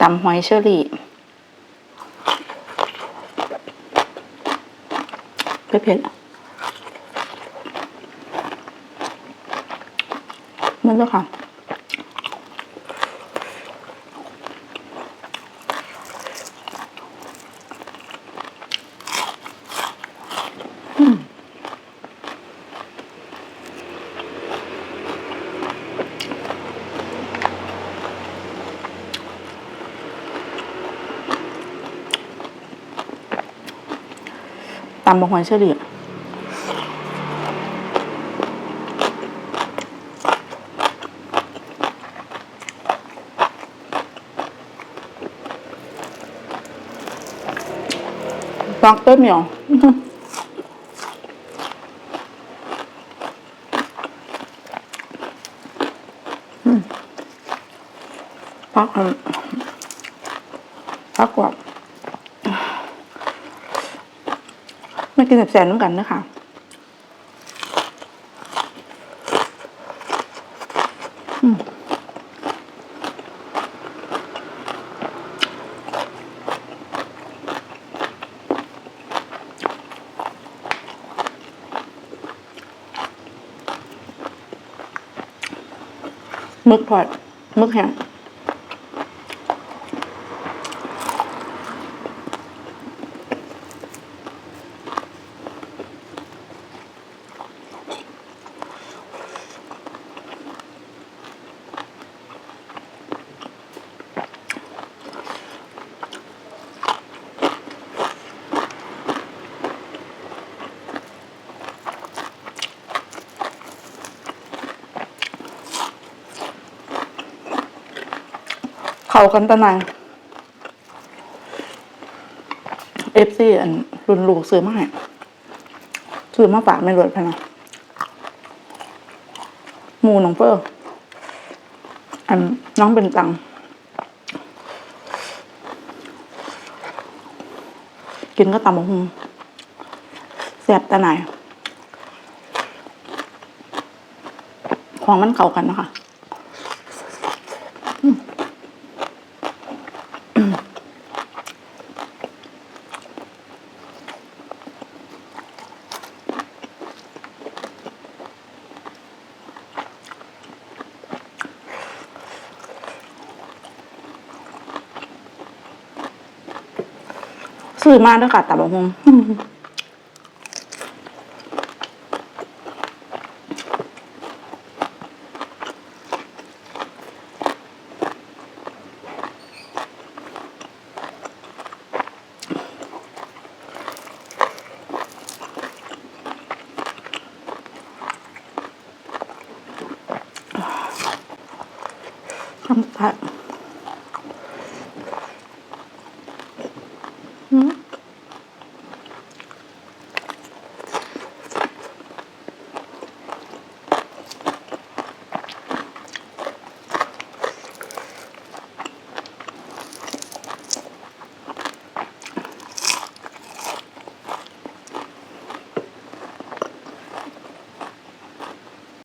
ตำหอยเชอรี่ไม่เผ็ดมันด้วค่ะำบะหอยเชอรี่ฟักเต้มเหนียวปักอันพักกว่า มา กินแสบๆน้ำกันนะคะมึกทอดมึกแห้ง เขากันตะนาเอฟซีอันรุนลูกซื้อมาให้ซื้อมาฝากไม่รวดพนะหมูน้องเฟอร์อันน้องเป็นตังกินก็ตำบักหุงแซบตะนายของมันเข้ากันนะคะ ซื้อมาด้วยค่ะตับบะฮงคำตัด